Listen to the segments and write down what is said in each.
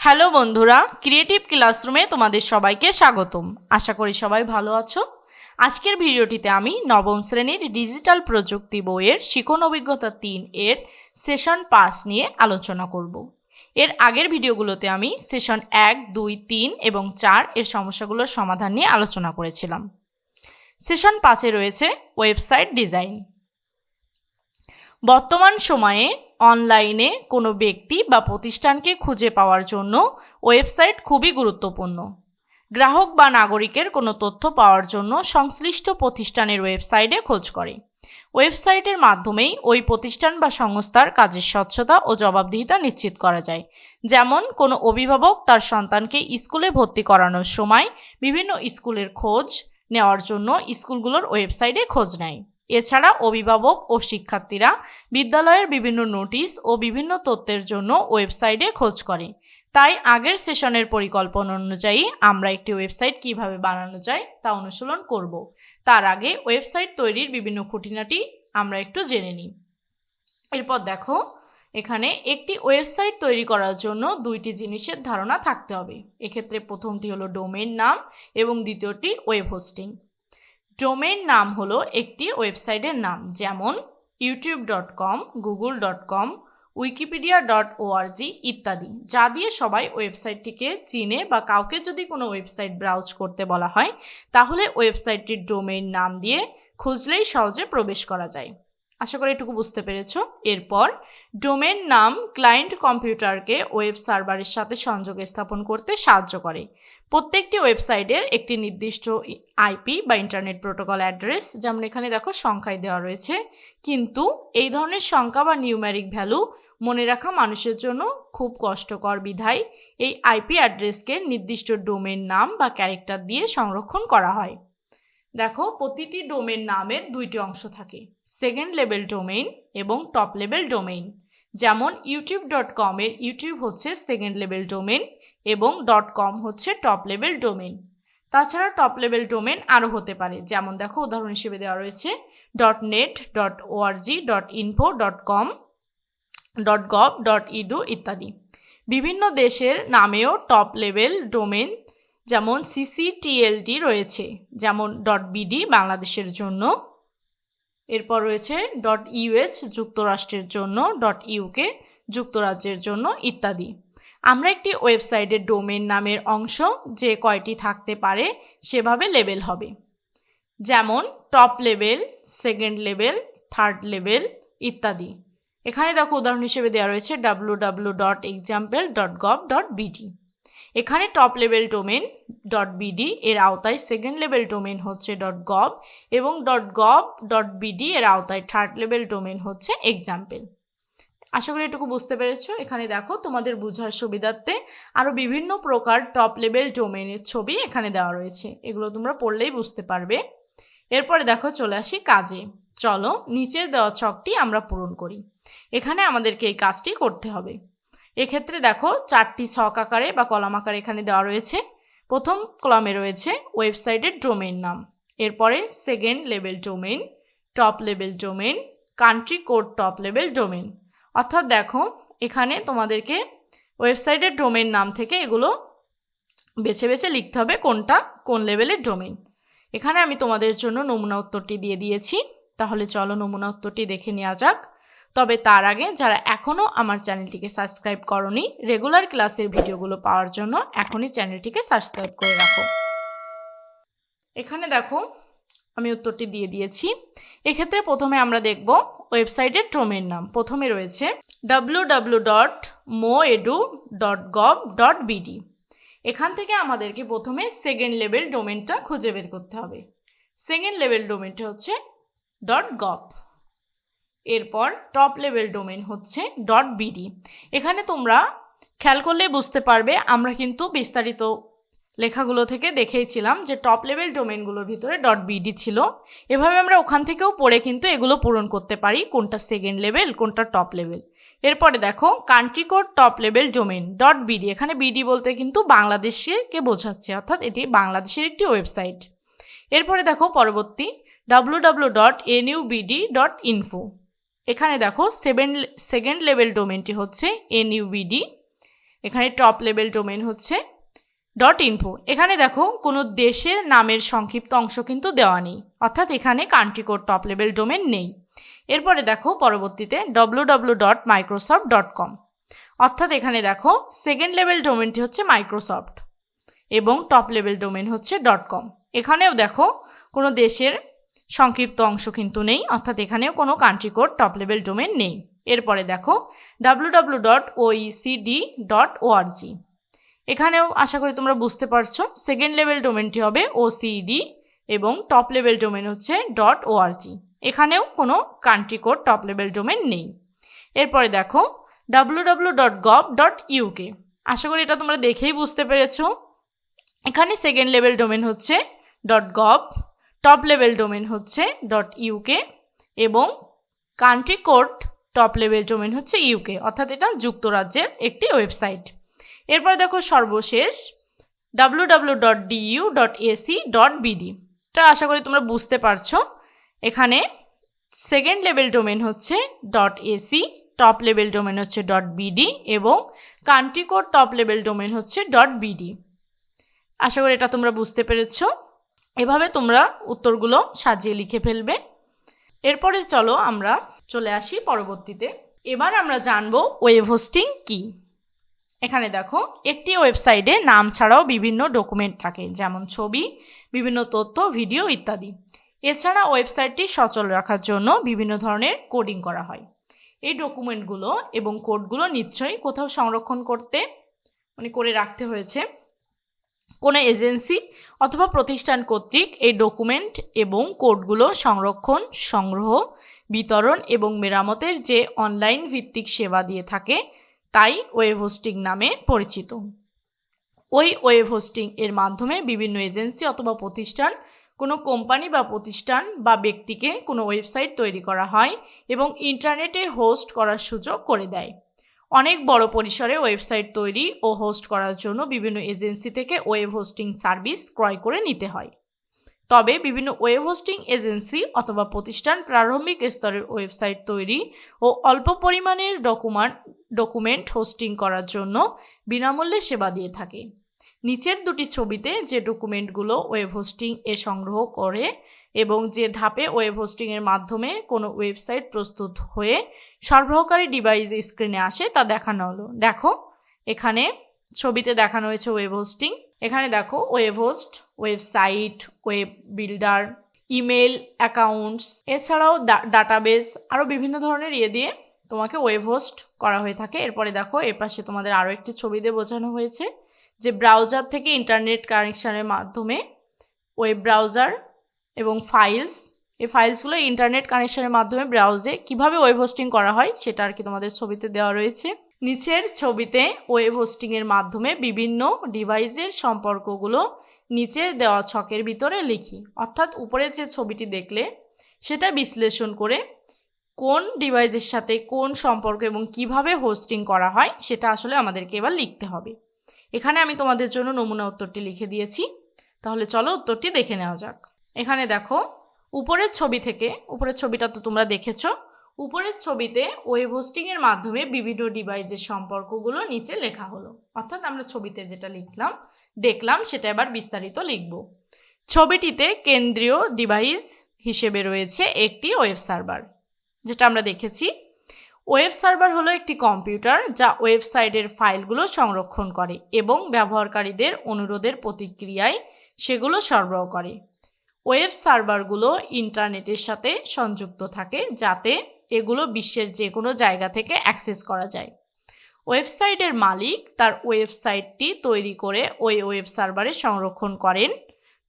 Hello বন্ধুরা creative ক্লাসরুমে তোমাদের সবাইকে স্বাগতম। আশা করি সবাই ভালো আছো। আজকের ভিডিওটিতে আমি নবম শ্রেণির ডিজিটাল প্রযুক্তি বইয়ের শিখন অভিজ্ঞতা তিন এর সেশন পাস নিয়ে আলোচনা করব। এর আগের ভিডিওগুলোতে আমি সেশন এক, দুই, তিন এবং চার এর সমস্যাগুলোর সমাধান নিয়ে আলোচনা করেছিলাম। সেশন পাঁচে রয়েছে ওয়েবসাইট ডিজাইন। বর্তমান সময়ে অনলাইনে কোনো ব্যক্তি বা প্রতিষ্ঠানকে খুঁজে পাওয়ার জন্য ওয়েবসাইট খুবই গুরুত্বপূর্ণ। গ্রাহক বা নাগরিকের কোনো তথ্য পাওয়ার জন্য সংশ্লিষ্ট প্রতিষ্ঠানের ওয়েবসাইটে খোঁজ করে। ওয়েবসাইটের মাধ্যমেই ওই প্রতিষ্ঠান বা সংস্থার কাজের স্বচ্ছতা ও জবাবদিহিতা নিশ্চিত করা যায়। যেমন, কোনো অভিভাবক তার সন্তানকে স্কুলে ভর্তি করানোর সময় বিভিন্ন স্কুলের খোঁজ নেওয়ার জন্য স্কুলগুলোর ওয়েবসাইটে খোঁজ নেয়। এছাড়া অভিভাবক ও শিক্ষার্থীরা বিদ্যালয়ের বিভিন্ন নোটিশ ও বিভিন্ন তথ্যের জন্য ওয়েবসাইটে খোঁজ করে। তাই আগের সেশনের পরিকল্পনা অনুযায়ী আমরা একটি ওয়েবসাইট কীভাবে বানানো যায় তা অনুশীলন করব। তার আগে ওয়েবসাইট তৈরির বিভিন্ন খুঁটিনাটি আমরা একটু জেনে নিই। এরপর দেখো, এখানে একটি ওয়েবসাইট তৈরি করার জন্য দুইটি জিনিসের ধারণা থাকতে হবে। এক্ষেত্রে প্রথমটি হলো ডোমেইন নাম এবং দ্বিতীয়টি ওয়েব হোস্টিং। ডোমেইন নাম হলো একটি ওয়েবসাইটের নাম, যেমন YouTube dot com, Google dot com, Wikipedia dot ORG ইত্যাদি, যা দিয়ে সবাই ওয়েবসাইটটিকে চিনে বা কাউকে যদি কোনো ওয়েবসাইট ব্রাউজ করতে বলা হয়, তাহলে ওয়েবসাইটটির ডোমেইন নাম দিয়ে খুঁজলেই সহজে প্রবেশ করা যায়। আশা করি এটুকু বুঝতে পেরেছ। এরপর, ডোমেন নাম ক্লায়েন্ট কম্পিউটারকে ওয়েব সার্ভারের সাথে সংযোগ স্থাপন করতে সাহায্য করে। প্রত্যেকটি ওয়েবসাইটের একটি নির্দিষ্ট আইপি বা ইন্টারনেট প্রোটোকল অ্যাড্রেস, যেমন এখানে দেখো সংখ্যায় দেওয়া রয়েছে। কিন্তু এই ধরনের সংখ্যা বা নিউম্যারিক ভ্যালু মনে রাখা মানুষের জন্য খুব কষ্টকর বিধায় এই আইপি অ্যাড্রেসকে নির্দিষ্ট ডোমেন নাম বা ক্যারেক্টার দিয়ে সংরক্ষণ করা হয়। দেখো, প্রতিটি ডোমেন নামের দুইটি অংশ থাকে, সেকেন্ড লেভেল ডোমেইন এবং টপ লেভেল ডোমেইন। যেমন ইউটিউব ডট কমের ইউটিউব হচ্ছে সেকেন্ড লেভেল ডোমেন এবং ডট কম হচ্ছে টপ লেভেল ডোমেন তাছাড়া টপ লেভেল ডোমেন আরও হতে পারে, যেমন দেখো উদাহরণ হিসেবে দেওয়া রয়েছে dot net dot ORG dot info dot com dot gov dot edu ইত্যাদি। বিভিন্ন দেশের নামেও টপ লেভেল ডোমেন যেমন সিসিটিএলটি রয়েছে, যেমন ডট বিডি বাংলাদেশের জন্য। এরপর রয়েছে ডট ইউএস যুক্তরাষ্ট্রের জন্য ডট ইউকে যুক্তরাজ্যের জন্য ইত্যাদি। আমরা একটি ওয়েবসাইটের ডোমেন নামের অংশ যে কয়টি থাকতে পারে সেভাবে লেবেল হবে। যেমন top level second level third level ইত্যাদি। এখানে দেখো উদাহরণ হিসেবে দেওয়া রয়েছে W W dot example dot gov dot BD এখানে top level domain dot BD এর আওতায় সেকেন্ড লেভেল ডোমেন হচ্ছে ডট গভ এবং ডট গভ ডট বিডি এর আওতায় থার্ড লেভেল ডোমেন হচ্ছে এক্সাম্পল আশা করি এটুকু বুঝতে পেরেছ। এখানে দেখো তোমাদের বোঝার সুবিধার্থে আরও বিভিন্ন প্রকার টপ লেভেল ডোমেনের ছবি এখানে দেওয়া রয়েছে। এগুলো তোমরা পড়লেই বুঝতে পারবে। এরপরে দেখো চলে আসি কাজে। চলো নিচের দেওয়া ছকটি আমরা পূরণ করি। এখানে আমাদেরকে এই কাজটি করতে হবে। এক্ষেত্রে দেখো চারটি ছক আকারে বা কলাম আকারে এখানে দেওয়া রয়েছে। প্রথম কলামে রয়েছে ওয়েবসাইটের ডোমেইন নাম, এরপরে second level domain, top level domain, country code top level domain. অর্থাৎ দেখো এখানে তোমাদেরকে ওয়েবসাইটের ডোমেইন নাম থেকে এগুলো বেছে বেছে লিখতে হবে কোনটা, কোন লেভেলের ডোমেইন। এখানে আমি তোমাদের জন্য নমুনা উত্তরটি দিয়ে দিয়েছি। তাহলে চলো নমুনা উত্তরটি দেখে নেওয়া যাক। তবে তার আগে যারা এখনও আমার চ্যানেলটিকে সাবস্ক্রাইব করনি, রেগুলার ক্লাসের ভিডিওগুলো পাওয়ার জন্য এখনই চ্যানেলটিকে সাবস্ক্রাইব করে রাখো। এখানে দেখো, আমি উত্তরটি দিয়ে দিয়েছি। এক্ষেত্রে প্রথমে আমরা দেখব ওয়েবসাইটের ডোমেন নাম। প্রথমে রয়েছে W W dot mo edu dot gov dot এখান থেকে আমাদেরকে প্রথমে সেকেন্ড লেভেল ডোমেনটা খুঁজে বের করতে হবে। সেকেন্ড লেভেল ডোমেনটা হচ্ছে ডট গভ এরপর টপ লেভেল ডোমেন হচ্ছে ডট বিডি এখানে তোমরা খেয়াল করলে বুঝতে পারবে, আমরা কিন্তু বিস্তারিত লেখাগুলো থেকে দেখেইছিলাম যে টপ লেভেল ডোমেনগুলোর ভিতরে ডট বিডি ছিল। এভাবে আমরা ওখান থেকেও পড়ে কিন্তু এগুলো পূরণ করতে পারি, কোনটা সেকেন্ড লেভেল কোনটা টপ লেভেল এরপরে দেখো country code top level domain dot BD এখানে বিডি বলতে কিন্তু বাংলাদেশকে বোঝাচ্ছে, অর্থাৎ এটি বাংলাদেশের একটি ওয়েবসাইট এরপরে দেখো, পরবর্তী W W dot NUBD dot info এখানে দেখো সেভেন সেকেন্ড লেভেল ডোমেনটি হচ্ছে এনইউবিডি এখানে টপ লেভেল ডোমেন হচ্ছে ডট ইনফো এখানে দেখো কোনো দেশের নামের সংক্ষিপ্ত অংশ কিন্তু দেওয়া নেই, অর্থাৎ এখানে country code top level domain নেই। এরপরে দেখো পরবর্তীতে W W dot Microsoft dot com অর্থাৎ এখানে দেখো সেকেন্ড লেভেল ডোমেনটি হচ্ছে মাইক্রোসফট এবং টপ লেভেল ডোমেন হচ্ছে ডট কম এখানেও দেখো কোনো দেশের সংক্ষিপ্ত অংশ কিন্তু নেই, অর্থাৎ এখানেও কোনো country code top level domain নেই। এরপরে দেখো W dot OECD dot ORG এখানেও আশা করি তোমরা বুঝতে পারছ সেকেন্ড লেভেল ডোমেনটি হবে ওসিডি এবং টপ লেভেল ডোমেন হচ্ছে ডট ওআরজি এখানেও কোনো country code top level domain নেই। এরপরে দেখো W dot gov dot UK আশা করি এটা তোমরা দেখেই বুঝতে পেরেছ। এখানে সেকেন্ড লেভেল ডোমেন হচ্ছে dot gov top level domain হচ্ছে ডট ইউকে এবং country code top level domain হচ্ছে ইউকে অর্থাৎ এটা যুক্তরাজ্যের একটি ওয়েবসাইট এরপর দেখো সর্বশেষ W W dot DU dot AC dot BD এটা আশা করি তোমরা বুঝতে পারছ। এখানে সেকেন্ড লেভেল ডোমেন হচ্ছে dot AC top level domain হচ্ছে ডট বিডি এবং country code top level domain হচ্ছে ডট বিডি আশা করি এটা তোমরা বুঝতে পেরেছ। এভাবে তোমরা উত্তরগুলো সাজিয়ে লিখে ফেলবে। এরপরে চলো আমরা চলে আসি পরবর্তীতে। এবার আমরা জানব ওয়েব হোস্টিং কী। এখানে দেখো, একটি ওয়েবসাইটে নাম ছাড়াও বিভিন্ন ডকুমেন্ট থাকে, যেমন ছবি, বিভিন্ন তথ্য, ভিডিও ইত্যাদি। এছাড়া ওয়েবসাইটটি সচল রাখার জন্য বিভিন্ন ধরনের কোডিং করা হয়। এই ডকুমেন্টগুলো এবং কোডগুলো নিশ্চয়ই কোথাও সংরক্ষণ করতে মানে করে রাখতে হয়েছে। কোনো এজেন্সি অথবা প্রতিষ্ঠান কর্তৃক এই ডকুমেন্ট এবং কোডগুলো সংরক্ষণ, সংগ্রহ, বিতরণ এবং মেরামতের যে অনলাইন ভিত্তিক সেবা দিয়ে থাকে, তাই ওয়েব হোস্টিং নামে পরিচিত। ওই ওয়েব হোস্টিং এর মাধ্যমে বিভিন্ন এজেন্সি অথবা প্রতিষ্ঠান, কোনো কোম্পানি বা প্রতিষ্ঠান বা ব্যক্তিকে কোনো ওয়েবসাইট তৈরি করা হয় এবং ইন্টারনেটে হোস্ট করার সুযোগ করে দেয়। অনেক বড় পরিসরে ওয়েবসাইট তৈরি ও হোস্ট করার জন্য বিভিন্ন এজেন্সি থেকে ওয়েব হোস্টিং সার্ভিস ক্রয় করে নিতে হয়। তবে বিভিন্ন ওয়েব হোস্টিং এজেন্সি অথবা প্রতিষ্ঠান প্রারম্ভিক স্তরের ওয়েবসাইট তৈরি ও অল্প পরিমাণের ডকুমেন্ট ডকুমেন্ট হোস্টিং করার জন্য বিনামূল্যে সেবা দিয়ে থাকে। নিচের দুটি ছবিতে যে ডকুমেন্টগুলো ওয়েব হোস্টিং এ সংগ্রহ করে এবং যে ধাপে ওয়েব হোস্টিংয়ের মাধ্যমে কোনো ওয়েবসাইট প্রস্তুত হয়ে সরবরাহকারী ডিভাইস স্ক্রিনে আসে, তা দেখানো হলো। দেখো, এখানে ছবিতে দেখানো হয়েছে ওয়েব হোস্টিং। এখানে দেখো, web host, website, web builder, email, accounts, এছাড়াও ডাটাবেস, আরও বিভিন্ন ধরনের ইয়ে দিয়ে তোমাকে ওয়েব হোস্ট করা হয়ে থাকে। এরপরে দেখো, এর পাশে তোমাদের আরও একটি ছবি দিয়ে বোঝানো হয়েছে। যে ব্রাউজার থেকে ইন্টারনেট কানেকশানের মাধ্যমে ওয়েব ব্রাউজার এবং ফাইলস এই ফাইলসগুলো ইন্টারনেট কানেকশনের মাধ্যমে ব্রাউজে কীভাবে ওয়েব হোস্টিং করা হয় সেটা আর কি তোমাদের ছবিতে দেওয়া রয়েছে। নিচের ছবিতে ওয়েব হোস্টিংয়ের মাধ্যমে বিভিন্ন ডিভাইসের সম্পর্কগুলো নিচের দেওয়া ছকের ভিতরে লিখি। অর্থাৎ উপরে যে ছবিটি দেখলে সেটা বিশ্লেষণ করে কোন ডিভাইসের সাথে কোন সম্পর্ক এবং কীভাবে হোস্টিং করা হয় সেটা আসলে আমাদেরকে এবার লিখতে হবে। এখানে আমি তোমাদের জন্য নমুনা উত্তরটি লিখে দিয়েছি। তাহলে চলো উত্তরটি দেখে নেওয়া যাক। এখানে দেখো, উপরের ছবি থেকে, উপরের ছবিটা তো তোমরা দেখেছ, উপরের ছবিতে ওয়েব হোস্টিংয়ের মাধ্যমে বিভিন্ন ডিভাইসের সম্পর্কগুলো নিচে লেখা হলো। অর্থাৎ আমরা ছবিতে যেটা লিখলাম, দেখলাম, সেটা এবার বিস্তারিত লিখব। ছবিটিতে কেন্দ্রীয় ডিভাইস হিসেবে রয়েছে একটি ওয়েব সার্ভার, যেটা আমরা দেখেছি। ওয়েব সার্ভার হলো একটি কম্পিউটার যা ওয়েবসাইটের ফাইলগুলো সংরক্ষণ করে এবং ব্যবহারকারীদের অনুরোধের প্রতিক্রিয়ায় সেগুলো সরবরাহ করে। ওয়েব সার্ভারগুলো ইন্টারনেটের সাথে সংযুক্ত থাকে যাতে এগুলো বিশ্বের যে কোনো জায়গা থেকে অ্যাক্সেস করা যায়। ওয়েবসাইটের মালিক তার ওয়েবসাইটটি তৈরি করে ওই ওয়েব সার্ভারে সংরক্ষণ করেন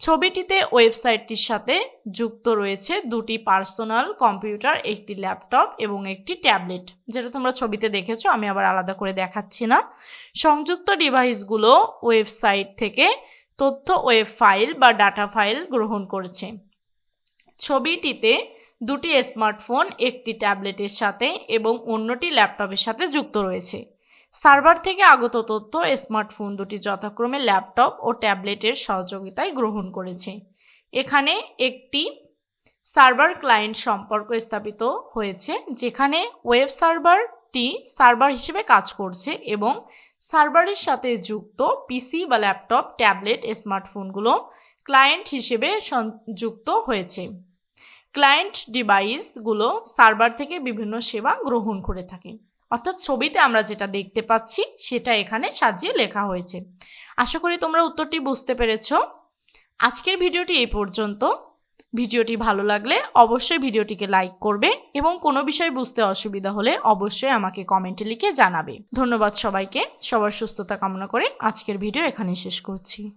ছবিটিতে ওয়েবসাইটটির সাথে যুক্ত রয়েছে দুটি পার্সোনাল কম্পিউটার, একটি ল্যাপটপ এবং একটি ট্যাবলেট। যেটা তোমরা ছবিতে দেখেছ, আমি আবার আলাদা করে দেখাচ্ছি না। সংযুক্ত ডিভাইসগুলো ওয়েবসাইট থেকে তথ্য ওয়েব ফাইল বা ডাটা ফাইল গ্রহণ করেছে। ছবিটিতে দুটি স্মার্টফোন, একটি ট্যাবলেটের সাথে এবং অন্যটি ল্যাপটপের সাথে যুক্ত রয়েছে। সার্ভার থেকে আগত তথ্য স্মার্টফোন দুটি যথাক্রমে ল্যাপটপ ও ট্যাবলেটের সহযোগিতায় গ্রহণ করেছে। এখানে একটি সার্ভার ক্লায়েন্ট সম্পর্ক স্থাপিত হয়েছে, যেখানে ওয়েব সার্ভারটি সার্ভার হিসেবে কাজ করছে এবং সার্ভারের সাথে যুক্ত পিসি বা ল্যাপটপ, ট্যাবলেট স্মার্টফোনগুলো ক্লায়েন্ট হিসেবে সংযুক্ত হয়েছে। ক্লায়েন্ট ডিভাইসগুলো সার্ভার থেকে বিভিন্ন সেবা গ্রহণ করে থাকে। অর্থাৎ ছবিতে আমরা যেটা দেখতে পাচ্ছি, সেটা এখানে সাজিয়ে লেখা হয়েছে। আশা করি তোমরা উত্তরটি বুঝতে পেরেছ। আজকের ভিডিওটি এই পর্যন্ত। ভিডিওটি ভালো লাগলে অবশ্যই ভিডিওটিকে লাইক করবে এবং কোনো বিষয় বুঝতে অসুবিধা হলে অবশ্যই আমাকে কমেন্টে লিখে জানাবে। ধন্যবাদ সবাইকে। সবার সুস্থতা কামনা করে আজকের ভিডিও এখানেই শেষ করছি।